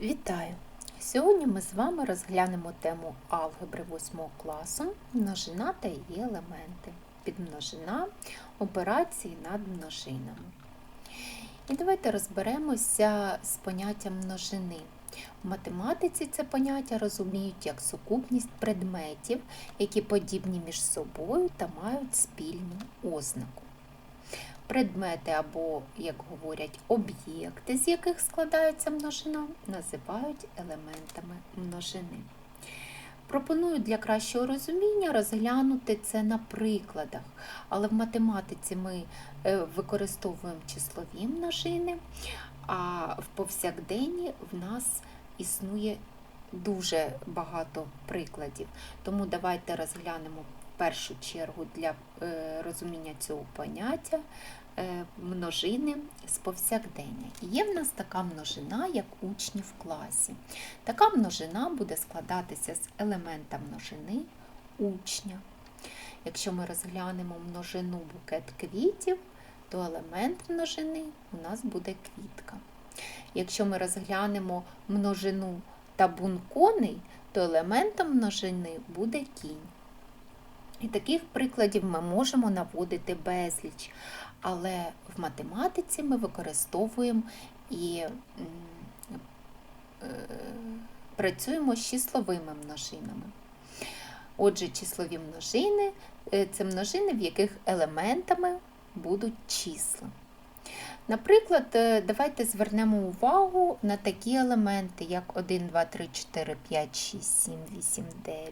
Вітаю! Сьогодні ми з вами розглянемо тему алгебри 8 класу множина та її елементи, підмножина, операції над множинами. І давайте розберемося з поняттям множини. В математиці це поняття розуміють як сукупність предметів, які подібні між собою та мають спільну ознаку. Предмети або, як говорять, об'єкти, з яких складається множина, називають елементами множини. Пропоную для кращого розуміння розглянути це на прикладах, але в математиці ми е, використовуємо числові множини, а в повсякденні в нас існує дуже багато прикладів. Тому давайте розглянемо першу чергу для е, розуміння цього поняття е, множини з повсякдення. І Є в нас така множина, як учні в класі. Така множина буде складатися з елемента множини учня. Якщо ми розглянемо множину букет квітів, то елемент множини у нас буде квітка. Якщо ми розглянемо множину табун коней, то елементом множини буде кінь. І таких прикладів ми можемо наводити безліч. Але в математиці ми використовуємо і е, працюємо з числовими множинами. Отже, числові множини е, це множини, в яких елементами будуть числа. Наприклад, е, давайте звернемо увагу на такі елементи, як 1, 2, 3, 4, 5, 6, 7, 8,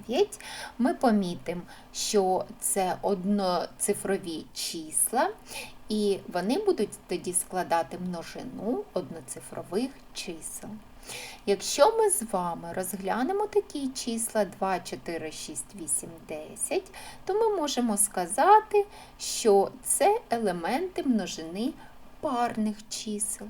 9. Ми помітимо, що це одноцифрові числа, і вони будуть тоді складати множину одноцифрових чисел. Якщо ми з вами розглянемо такі числа 2, 4, 6, 8, 10, то ми можемо сказати, що це елементи множини парних чисел.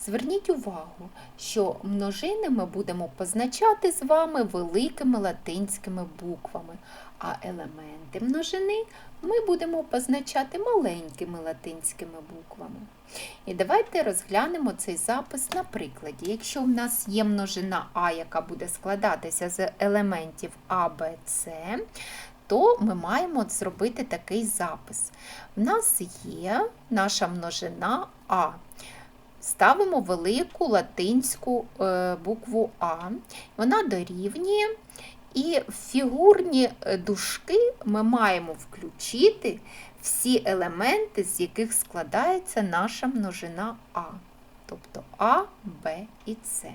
Зверніть увагу, що множини ми будемо позначати з вами великими латинськими буквами, а елементи множини ми будемо позначати маленькими латинськими буквами. І давайте розглянемо цей запис на прикладі. Якщо в нас є множина А, яка буде складатися з елементів А, Б, С, то ми маємо зробити такий запис. В нас є наша множина А. Ставимо велику латинську е, букву А. Вона дорівнює. І в фігурні е, дужки ми маємо включити всі елементи, з яких складається наша множина А. Тобто А, Б і С. Е,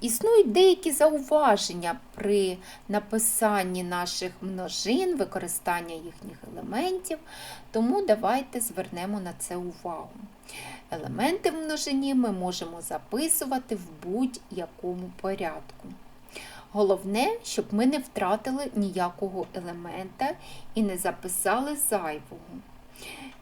Існують деякі зауваження при написанні наших множин, використання їхніх елементів, тому давайте звернемо на це увагу. Елементи в множині ми можемо записувати в будь-якому порядку. Головне, щоб ми не втратили ніякого елемента і не записали зайвого.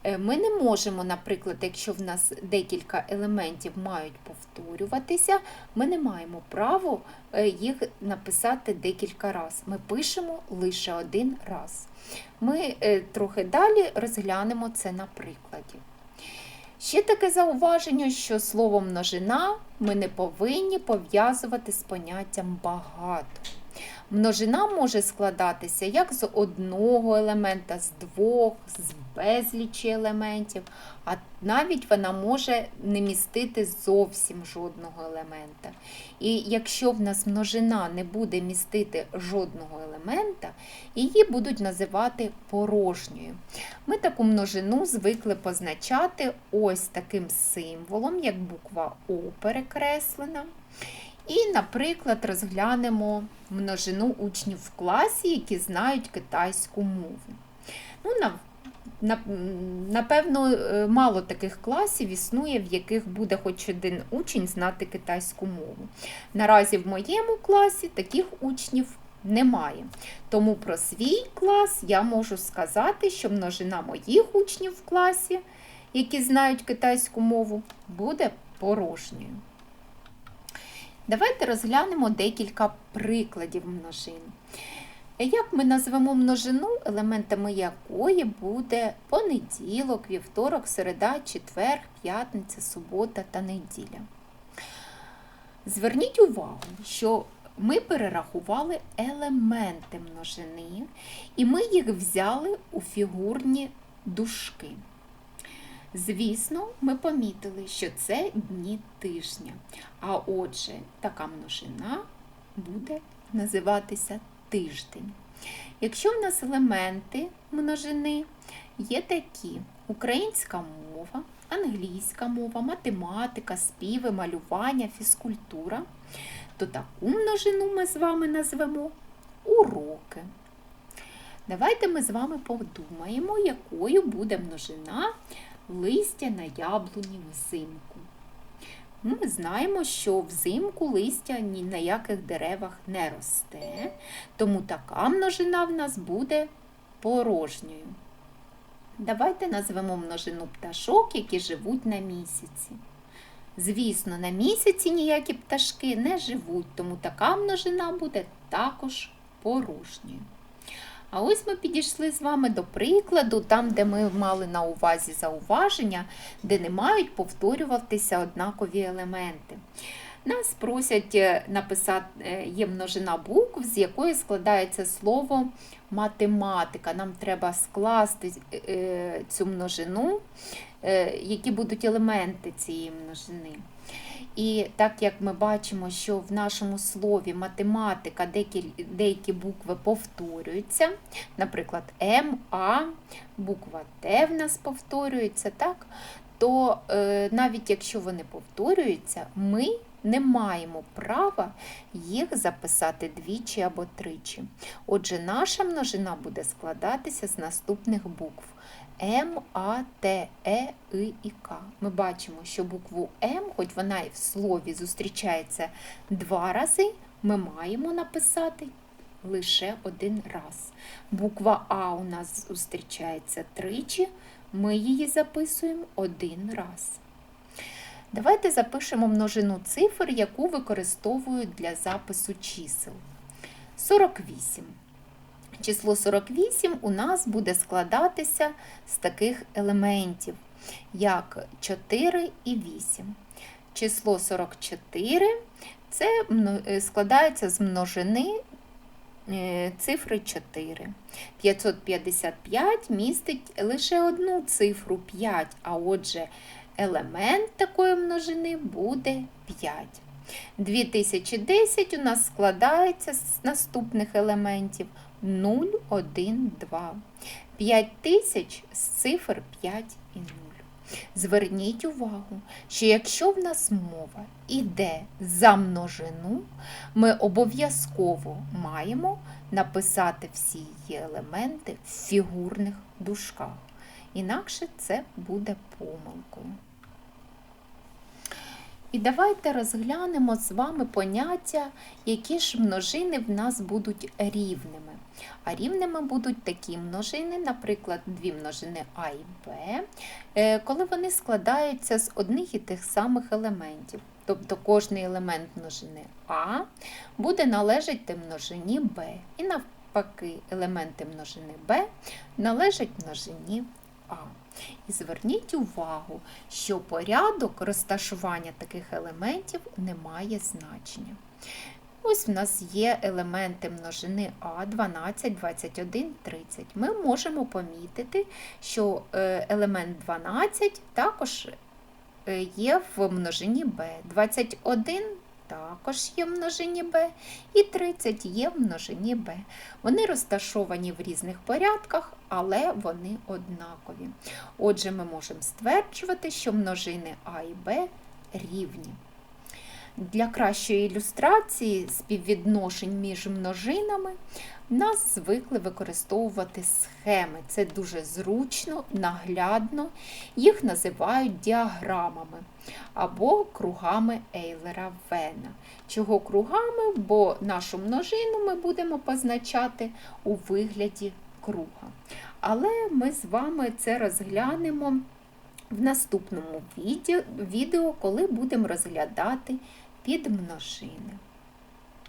Е, Ми не можемо, наприклад, якщо в нас декілька елементів мають повторюватися, ми не маємо права е, їх написати декілька разів. Ми пишемо лише один раз. Ми е, трохи далі розглянемо це на прикладі. Ще таке зауваження, що слово множина ми не повинні пов'язувати з поняттям багато. Множина може складатися як з одного елемента, з двох, з безлічі елементів, а навіть вона може не містити зовсім жодного елемента. І якщо в нас множина не буде містити жодного елемента, її будуть називати порожньою. Ми таку множину звикли позначати ось таким символом, як буква О перекреслена. І, наприклад, розглянемо множину учнів в класі, які знають китайську мову. Ну, на, на, Напевно, е, мало таких класів існує, в яких буде хоч один учень знати китайську мову. Наразі в моєму класі таких учнів немає. Тому про свій клас я можу сказати, що множина моїх учнів в класі, які знають китайську мову, буде порожньою. Давайте розглянемо декілька прикладів множин. Як ми назвемо множину, елементами якої буде понеділок, вівторок, середа, четвер, п'ятниця, субота та неділя. Зверніть увагу, що ми перерахували елементи множини, і ми їх взяли у фігурні дужки. Звісно, ми помітили, що це дні тижня. А отже, така множина буде називатися тиждень. Якщо в нас елементи множини є такі: українська мова, англійська мова, математика, співи, малювання, фізкультура, то таку множину ми з вами назвемо уроки. Давайте ми з вами подумаємо, якою буде множина листя на яблуні взимку. Ми знаємо, що взимку листя ні на яких деревах не росте, тому така множина в нас буде порожньою. Давайте назвемо множину пташок, які живуть на місяці. Звісно, на місяці ніякі пташки не живуть, тому така множина буде також порожньою. А ось ми підійшли з вами до прикладу, там, де ми мали на увазі зауваження, де не мають повторюватися однакові елементи. Нас просять е, написати е, є множина букв, з якої складається слово математика. Нам треба скласти е, цю множину, які будуть елементи цієї множини. І так як ми бачимо, що в нашому слові математика деякі, букви повторюються, наприклад, М, А, буква Т в нас повторюється, так? то е, навіть якщо вони повторюються, ми не маємо права їх записати двічі або тричі. Отже, наша множина буде складатися з наступних букв. М, А, Т, Е, И і К. Ми бачимо, що букву М, хоч вона і в слові зустрічається два рази, ми маємо написати лише один раз. Буква А у нас зустрічається тричі, ми її записуємо один раз. Давайте запишемо множину цифр, яку використовують для запису чисел. 48. Число 48 у нас буде складатися з таких елементів, як 4 і 8. Число 44 це е, складається з множини е, цифри 4. 555 містить лише одну цифру 5, а отже, елемент такої множини буде 5. 2010 у нас складається з наступних елементів 0, 1, 2. 5 тисяч з цифр 5 і 0. Зверніть увагу, що якщо в нас мова йде за множину, ми обов'язково маємо написати всі її елементи в фігурних дужках. Інакше це буде помилкою. І давайте розглянемо з вами поняття, які ж множини в нас будуть рівними. А рівними будуть такі множини, наприклад, дві множини А і Б, е, коли вони складаються з одних і тих самих елементів. Тобто кожний елемент множини А буде належати множині Б. І навпаки, елементи множини Б належать множині А. І зверніть увагу, що порядок розташування таких елементів не має значення. Ось в нас є елементи множини А 12, 21, 30. Ми можемо помітити, що е, елемент 12 також е, є в множині Б. 21 також є в множині Б, і 30 є в множині Б. Вони розташовані в різних порядках, але вони однакові. Отже, ми можемо стверджувати, що множини А і Б рівні. Для кращої ілюстрації співвідношень між множинами нас звикли використовувати схеми. Це дуже зручно, наглядно, їх називають діаграмами або кругами Ейлера Вена. Чого кругами? Бо нашу множину ми будемо позначати у вигляді круга. Але ми з вами це розглянемо в наступному відео, коли будемо розглядати підмножини.